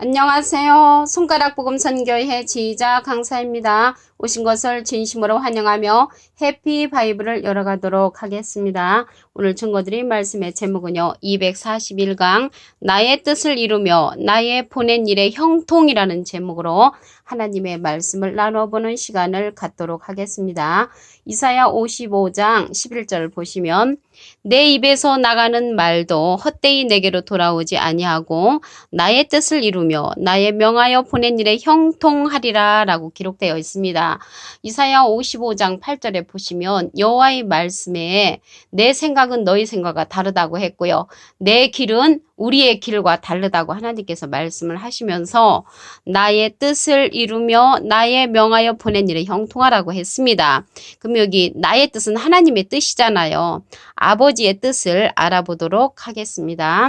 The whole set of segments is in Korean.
안녕하세요. 손가락 복음 선교회 지휘자 강사입니다. 오신 것을 진심으로 환영하며 해피 바이블을 열어가도록 하겠습니다. 오늘 증거드린 말씀의 제목은요. 241강 나의 뜻을 이루며 나의 보낸 일의 형통이라는 제목으로 하나님의 말씀을 나눠보는 시간을 갖도록 하겠습니다. 이사야 55장 11절 보시면 내 입에서 나가는 말도 헛되이 내게로 돌아오지 아니하고 나의 뜻을 이루며 나의 명하여 보낸 일에 형통하리라 라고 기록되어 있습니다. 이사야 55장 8절에 보시면 여호와의 말씀에 내 생각은 너희 생각과 다르다고 했고요. 내 길은 우리의 길과 다르다고 하나님께서 말씀을 하시면서 나의 뜻을 이루며 나의 명하여 보낸 일에 형통하라고 했습니다. 그럼 여기 나의 뜻은 하나님의 뜻이잖아요. 아버지의 뜻을 알아보도록 하겠습니다.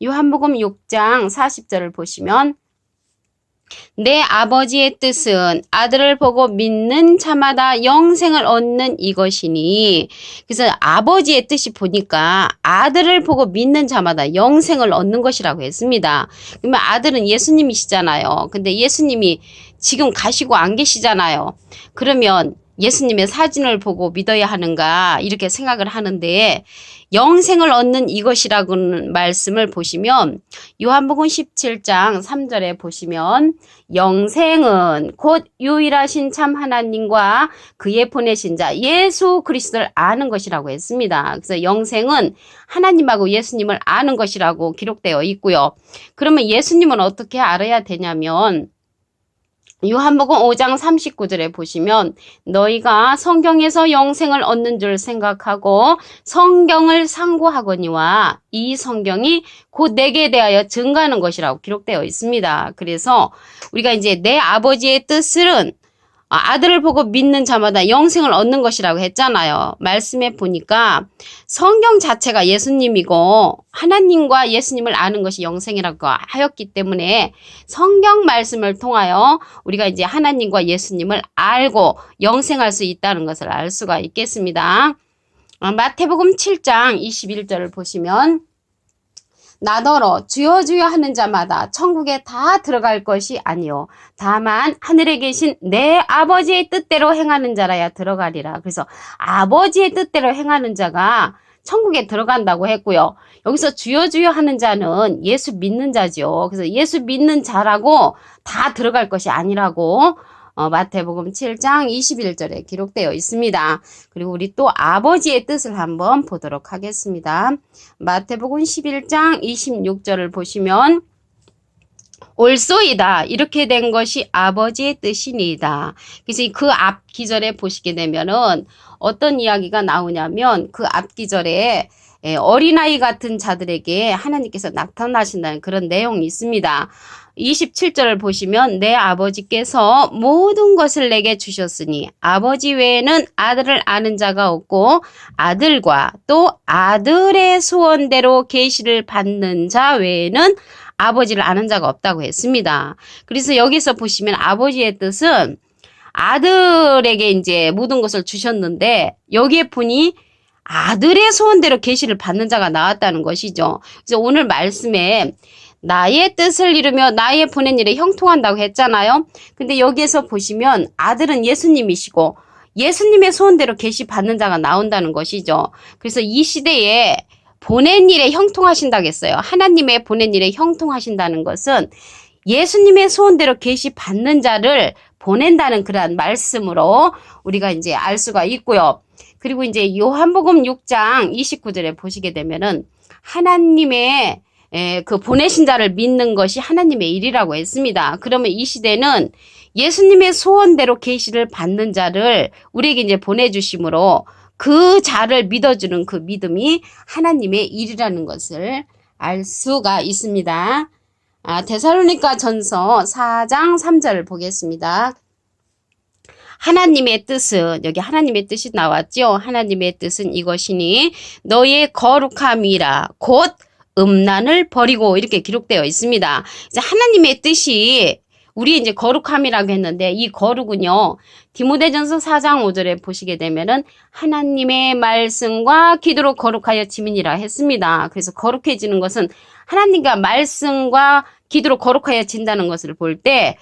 요한복음 6장 40절을 보시면 내 아버지의 뜻은 아들을 보고 믿는 자마다 영생을 얻는 이것이니 그래서 아버지의 뜻이 보니까 아들을 보고 믿는 자마다 영생을 얻는 것이라고 했습니다. 그러면 아들은 예수님이시잖아요. 근데 예수님이 지금 가시고 안 계시잖아요. 그러면 예수님의 사진을 보고 믿어야 하는가 이렇게 생각을 하는데 영생을 얻는 이것이라고는 말씀을 보시면 요한복음 17장 3절에 보시면 영생은 곧 유일하신 참 하나님과 그의 보내신 자 예수 그리스도를 아는 것이라고 했습니다. 그래서 영생은 하나님하고 예수님을 아는 것이라고 기록되어 있고요. 그러면 예수님은 어떻게 알아야 되냐면 요한복음 5장 39절에 보시면 너희가 성경에서 영생을 얻는 줄 생각하고 성경을 상고하거니와 이 성경이 곧 내게 대하여 증가하는 것이라고 기록되어 있습니다. 그래서 우리가 이제 내 아버지의 뜻은 아들을 보고 믿는 자마다 영생을 얻는 것이라고 했잖아요. 말씀에 보니까 성경 자체가 예수님이고 하나님과 예수님을 아는 것이 영생이라고 하였기 때문에 성경 말씀을 통하여 우리가 이제 하나님과 예수님을 알고 영생할 수 있다는 것을 알 수가 있겠습니다. 어, 마태복음 7장 21절을 보시면 나더러 주여 주여 하는 자마다 천국에 다 들어갈 것이 아니요 다만 하늘에 계신 내 아버지의 뜻대로 행하는 자라야 들어가리라. 그래서 아버지의 뜻대로 행하는 자가 천국에 들어간다고 했고요. 여기서 주여 주여 하는 자는 예수 믿는 자죠. 그래서 예수 믿는 자라고 다 들어갈 것이 아니라고 어, 마태복음 7장 21절에 기록되어 있습니다. 그리고 우리 또 아버지의 뜻을 한번 보도록 하겠습니다. 마태복음 11장 26절을 보시면 올소이다 이렇게 된 것이 아버지의 뜻이니이다. 그래서 그 앞 기절에 보시게 되면은 어떤 이야기가 나오냐면 그 앞 기절에 예, 어린아이 같은 자들에게 하나님께서 나타나신다는 그런 내용이 있습니다. 27절을 보시면 내 아버지께서 모든 것을 내게 주셨으니 아버지 외에는 아들을 아는 자가 없고 아들과 또 아들의 소원대로 계시를 받는 자 외에는 아버지를 아는 자가 없다고 했습니다. 그래서 여기서 보시면 아버지의 뜻은 아들에게 이제 모든 것을 주셨는데 여기에 보니 아들의 소원대로 계시를 받는 자가 나왔다는 것이죠. 그래서 오늘 말씀에 나의 뜻을 이루며 나의 보낸 일에 형통한다고 했잖아요. 근데 여기에서 보시면 아들은 예수님이시고 예수님의 소원대로 계시 받는 자가 나온다는 것이죠. 그래서 이 시대에 보낸 일에 형통하신다고 했어요. 하나님의 보낸 일에 형통하신다는 것은 예수님의 소원대로 계시 받는 자를 보낸다는 그러한 말씀으로 우리가 이제 알 수가 있고요. 그리고 이제 요한복음 6장 29절에 보시게 되면은 하나님의 에, 그 보내신 자를 믿는 것이 하나님의 일이라고 했습니다. 그러면 이 시대는 예수님의 소원대로 계시를 받는 자를 우리에게 이제 보내주심으로 그 자를 믿어주는 그 믿음이 하나님의 일이라는 것을 알 수가 있습니다. 아, 데살로니가 전서 4장 3절을 보겠습니다. 하나님의 뜻은 여기 하나님의 뜻이 나왔죠. 하나님의 뜻은 이것이니 너의 거룩함이라 곧 음란을 버리고 이렇게 기록되어 있습니다. 이제 하나님의 뜻이 우리 이제 거룩함이라고 했는데 이 거룩은요. 디모데전서 4장 5절에 보시게 되면은 하나님의 말씀과 기도로 거룩하여 지민이라 했습니다. 그래서 거룩해지는 것은 하나님과 말씀과 기도로 거룩하여 진다는 것을 볼 때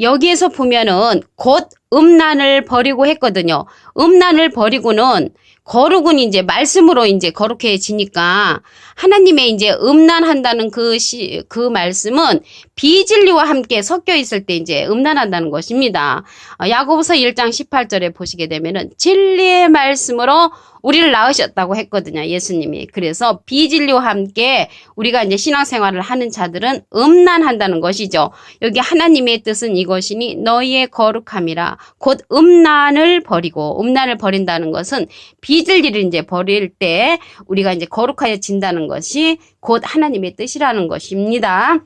여기에서 보면은 곧 음란을 버리고 했거든요. 음란을 버리고는 거룩은 이제 말씀으로 이제 거룩해지니까 하나님의 이제 음란한다는 그 시, 그 말씀은 비진리와 함께 섞여 있을 때 이제 음란한다는 것입니다. 어, 야고보서 1장 18절에 보시게 되면은 진리의 말씀으로 우리를 낳으셨다고 했거든요. 예수님이. 그래서 비진리와 함께 우리가 이제 신앙생활을 하는 자들은 음란한다는 것이죠. 여기 하나님의 뜻은 이것이니 너희의 거룩함이라 곧 음란을 버리고 음란을 버린다는 것은 비진리를 이제 버릴 때 우리가 이제 거룩하여 진다는 것이 곧 하나님의 뜻이라는 것입니다.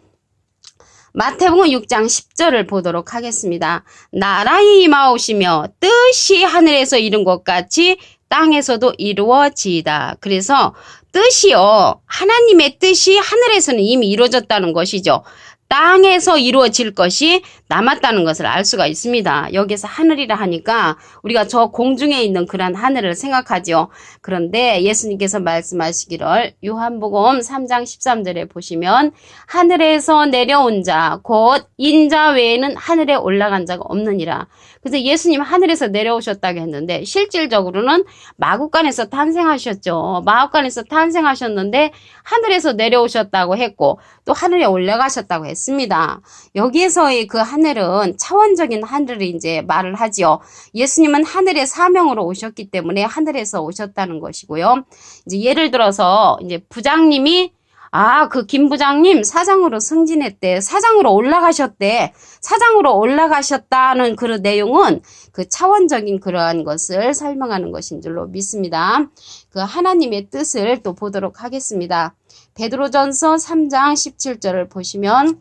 마태복음 6장 10절을 보도록 하겠습니다. 나라의 임하오시며 뜻이 하늘에서 이룬 것 같이 땅에서도 이루어지이다. 그래서 뜻이요. 하나님의 뜻이 하늘에서는 이미 이루어졌다는 것이죠. 땅에서 이루어질 것이 남았다는 것을 알 수가 있습니다. 여기서 하늘이라 하니까 우리가 저 공중에 있는 그러한 하늘을 생각하죠. 그런데 예수님께서 말씀하시기를 요한복음 3장 13절에 보시면 하늘에서 내려온 자, 곧 인자 외에는 하늘에 올라간 자가 없느니라. 그래서 예수님 하늘에서 내려오셨다고 했는데 실질적으로는 마국간에서 탄생하셨죠. 마국간에서 탄생하셨는데 하늘에서 내려오셨다고 했고 또 하늘에 올라가셨다고 했 습니다. 여기에서의 그 하늘은 차원적인 하늘을 이제 말을 하지요. 예수님은 하늘의 사명으로 오셨기 때문에 하늘에서 오셨다는 것이고요. 이제 예를 들어서 이제 부장님이 아, 그 김 부장님 사장으로 승진했대. 사장으로 올라가셨대. 사장으로 올라가셨다는 그런 내용은 그 차원적인 그러한 것을 설명하는 것인 줄로 믿습니다. 그 하나님의 뜻을 또 보도록 하겠습니다. 베드로전서 3장 17절을 보시면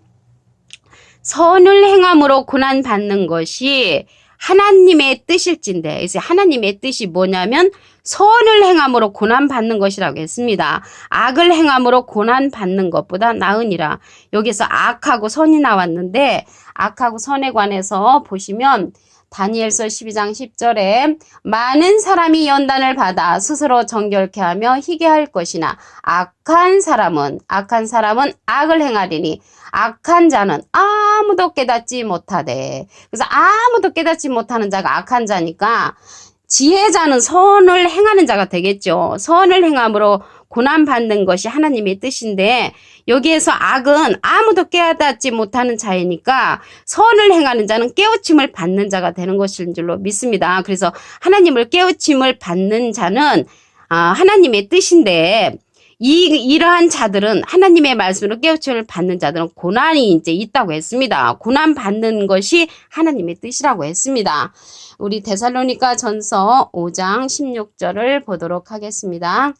선을 행함으로 고난 받는 것이 하나님의 뜻일진데, 그래서 하나님의 뜻이 뭐냐면 선을 행함으로 고난 받는 것이라고 했습니다. 악을 행함으로 고난 받는 것보다 나으니라. 여기서 악하고 선이 나왔는데 악하고 선에 관해서 보시면 다니엘서 12장 10절에 많은 사람이 연단을 받아 스스로 정결케 하며 희게 할 것이나 악한 사람은 악한 사람은 악을 행하리니 악한 자는 아무도 깨닫지 못하되 그래서 아무도 깨닫지 못하는 자가 악한 자니까 지혜자는 선을 행하는 자가 되겠죠. 선을 행함으로 고난받는 것이 하나님의 뜻인데 여기에서 악은 아무도 깨닫지 못하는 자이니까 선을 행하는 자는 깨우침을 받는 자가 되는 것인 줄로 믿습니다. 그래서 하나님을 깨우침을 받는 자는 아, 하나님의 뜻인데 이, 이러한 자들은 하나님의 말씀으로 깨우침을 받는 자들은 고난이 이제 있다고 했습니다. 고난 받는 것이 하나님의 뜻이라고 했습니다. 우리 데살로니가 전서 5장 16절을 보도록 하겠습니다.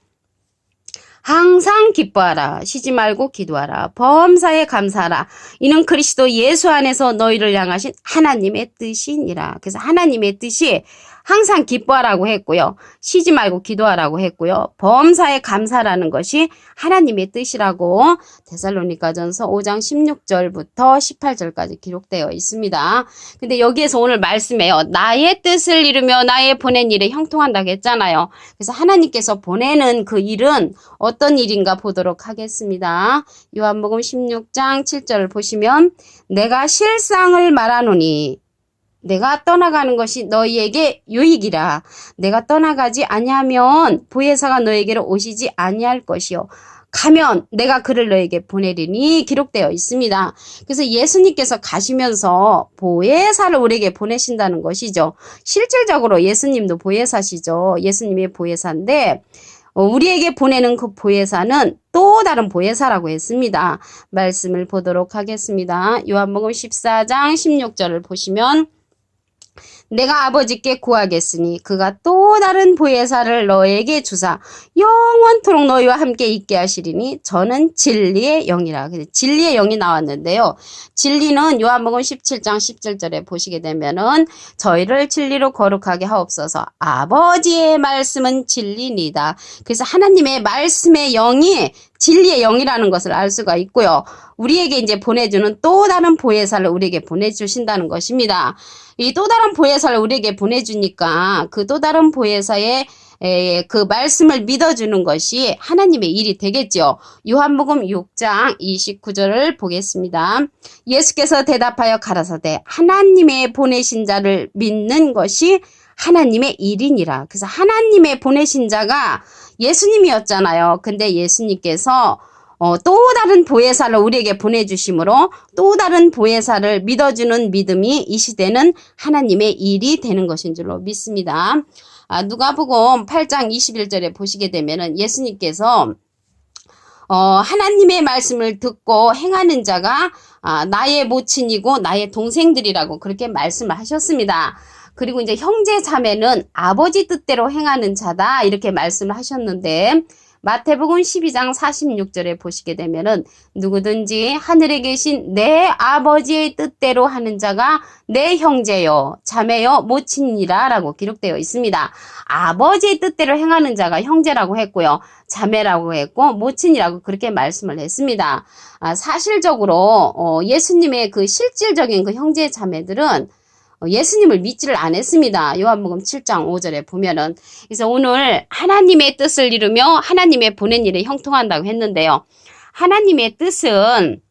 항상 기뻐하라. 쉬지 말고 기도하라. 범사에 감사하라. 이는 그리스도 예수 안에서 너희를 향하신 하나님의 뜻이니라. 그래서 하나님의 뜻이 항상 기뻐하라고 했고요. 쉬지 말고 기도하라고 했고요. 범사에 감사라는 것이 하나님의 뜻이라고 데살로니가전서 5장 16절부터 18절까지 기록되어 있습니다. 근데 여기에서 오늘 말씀해요. 나의 뜻을 이루며 나의 보낸 일에 형통한다고 했잖아요. 그래서 하나님께서 보내는 그 일은 어떤 일인가 보도록 하겠습니다. 요한복음 16장 7절을 보시면 내가 실상을 말하노니 내가 떠나가는 것이 너희에게 유익이라. 내가 떠나가지 아니하면 보혜사가 너에게로 오시지 아니할 것이요. 가면 내가 그를 너에게 보내리니 기록되어 있습니다. 그래서 예수님께서 가시면서 보혜사를 우리에게 보내신다는 것이죠. 실질적으로 예수님도 보혜사시죠. 예수님의 보혜사인데 어, 우리에게 보내는 그 보혜사는 또 다른 보혜사라고 했습니다. 말씀을 보도록 하겠습니다. 요한복음 14장 16절을 보시면 내가 아버지께 구하겠으니 그가 또 다른 보혜사를 너에게 주사 영원토록 너희와 함께 있게 하시리니 저는 진리의 영이라. 그래서 진리의 영이 나왔는데요. 진리는 요한복음 17장 17절에 보시게 되면은 저희를 진리로 거룩하게 하옵소서. 아버지의 말씀은 진리니다. 그래서 하나님의 말씀의 영이 진리의 영이라는 것을 알 수가 있고요. 우리에게 이제 보내주는 또 다른 보혜사를 우리에게 보내주신다는 것입니다. 이 또 다른 보혜사를 우리에게 보내주니까 그 또 다른 보혜사의 에, 그 말씀을 믿어주는 것이 하나님의 일이 되겠죠. 요한복음 6장 29절을 보겠습니다. 예수께서 대답하여 가라사대 하나님의 보내신 자를 믿는 것이 하나님의 일이니라. 그래서 하나님의 보내신 자가 예수님이었잖아요. 근데 예수님께서 어, 또 다른 보혜사를 우리에게 보내주심으로 또 다른 보혜사를 믿어주는 믿음이 이 시대는 하나님의 일이 되는 것인 줄로 믿습니다. 아, 누가복음 8장 21절에 보시게 되면은 예수님께서 어, 하나님의 말씀을 듣고 행하는 자가 아, 나의 모친이고 나의 동생들이라고 그렇게 말씀을 하셨습니다. 그리고 이제 형제 자매는 아버지 뜻대로 행하는 자다 이렇게 말씀을 하셨는데 마태복음 12장 46절에 보시게 되면은 누구든지 하늘에 계신 내 아버지의 뜻대로 하는 자가 내 형제요 자매요 모친이라라고 기록되어 있습니다. 아버지의 뜻대로 행하는 자가 형제라고 했고요. 자매라고 했고 모친이라고 그렇게 말씀을 했습니다. 아, 사실적으로 어, 예수님의 그 실질적인 그 형제 자매들은 어, 예수님을 믿지를 않았습니다. 요한복음 7장 5절에 보면은 그래서 오늘 하나님의 뜻을 이루며 하나님의 보낸 일에 형통한다고 했는데요. 하나님의 뜻은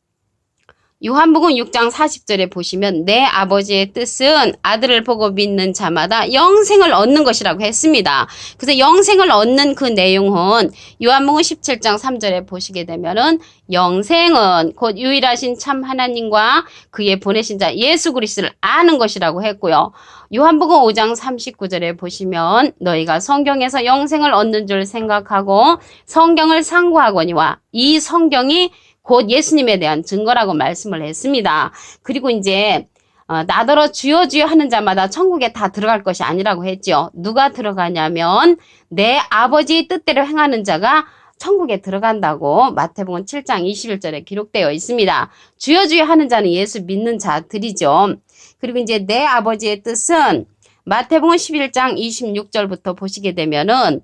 요한복음 6장 40절에 보시면 내 아버지의 뜻은 아들을 보고 믿는 자마다 영생을 얻는 것이라고 했습니다. 그래서 영생을 얻는 그 내용은 요한복음 17장 3절에 보시게 되면은 영생은 곧 유일하신 참 하나님과 그의 보내신 자 예수 그리스도를 아는 것이라고 했고요. 요한복음 5장 39절에 보시면 너희가 성경에서 영생을 얻는 줄 생각하고 성경을 상고하거니와 이 성경이 곧 예수님에 대한 증거라고 말씀을 했습니다. 그리고 이제 어, 나더러 주여 주여 하는 자마다 천국에 다 들어갈 것이 아니라고 했죠. 누가 들어가냐면 내 아버지의 뜻대로 행하는 자가 천국에 들어간다고 마태복음 7장 21절에 기록되어 있습니다. 주여 주여 하는 자는 예수 믿는 자들이죠. 그리고 이제 내 아버지의 뜻은 마태복음 11장 26절부터 보시게 되면은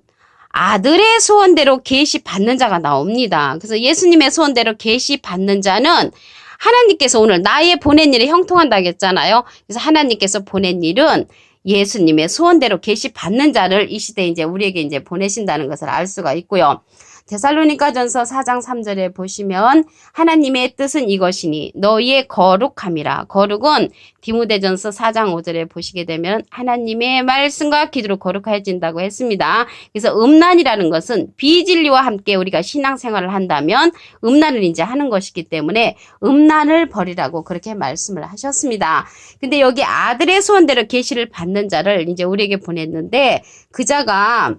아들의 소원대로 계시 받는 자가 나옵니다. 그래서 예수님의 소원대로 계시 받는 자는 하나님께서 오늘 나의 보낸 일에 형통한다고 했잖아요. 그래서 하나님께서 보낸 일은 예수님의 소원대로 계시 받는 자를 이 시대에 이제 우리에게 이제 보내신다는 것을 알 수가 있고요. 데살로니가 전서 4장 3절에 보시면 하나님의 뜻은 이것이니 너희의 거룩함이라. 거룩은 디모데전서 4장 5절에 보시게 되면 하나님의 말씀과 기도로 거룩해진다고 했습니다. 그래서 음란이라는 것은 비진리와 함께 우리가 신앙생활을 한다면 음란을 이제 하는 것이기 때문에 음란을 버리라고 그렇게 말씀을 하셨습니다. 근데 여기 아들의 소원대로 계시를 받는 자를 이제 우리에게 보냈는데 그 자가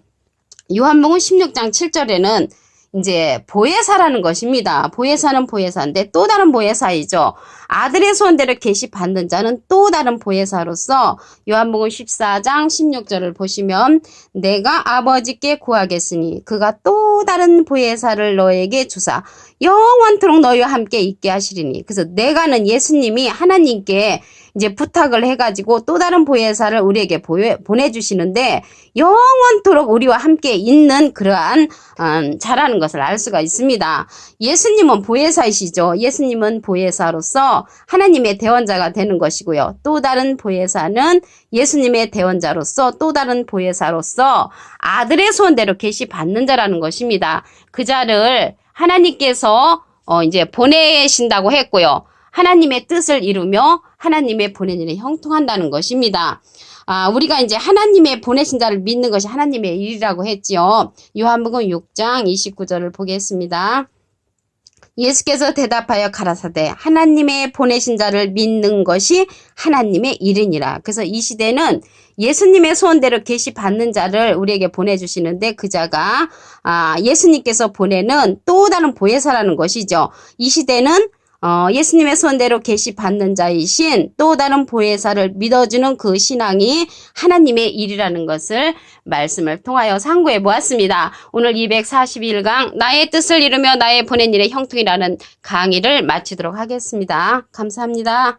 요한복음 16장 7절에는 이제 보혜사라는 것입니다. 보혜사는 보혜사인데 또 다른 보혜사이죠. 아들의 소원대로 계시 받는 자는 또 다른 보혜사로서 요한복음 14장 16절을 보시면 내가 아버지께 구하겠으니 그가 또 다른 보혜사를 너에게 주사 영원토록 너희와 함께 있게 하시리니 그래서 내가는 예수님이 하나님께 이제 부탁을 해가지고 또 다른 보혜사를 우리에게 보내주시는데 영원토록 우리와 함께 있는 그러한 음, 자라는 것을 알 수가 있습니다. 예수님은 보혜사이시죠. 예수님은 보혜사로서 하나님의 대원자가 되는 것이고요. 또 다른 보혜사는 예수님의 대원자로서 또 다른 보혜사로서 아들의 소원대로 계시 받는 자라는 것입니다. 그 자를 하나님께서 어, 이제 보내신다고 했고요. 하나님의 뜻을 이루며 하나님의 일에 형통한다는 것입니다. 아, 우리가 이제 하나님의 보내신 자를 믿는 것이 하나님의 일이라고 했지요. 요한복음 6장 29절을 보겠습니다. 예수께서 대답하여 가라사대 하나님의 보내신 자를 믿는 것이 하나님의 일이니라. 그래서 이 시대는 예수님의 소원대로 계시 받는 자를 우리에게 보내주시는데 그 자가 아, 예수님께서 보내는 또 다른 보혜사라는 것이죠. 이 시대는 어, 예수님의 손대로 계시 받는 자이신 또 다른 보혜사를 믿어주는 그 신앙이 하나님의 일이라는 것을 말씀을 통하여 상고해 보았습니다. 오늘 241강 나의 뜻을 이루며 나의 보낸 일의 형통이라는 강의를 마치도록 하겠습니다. 감사합니다.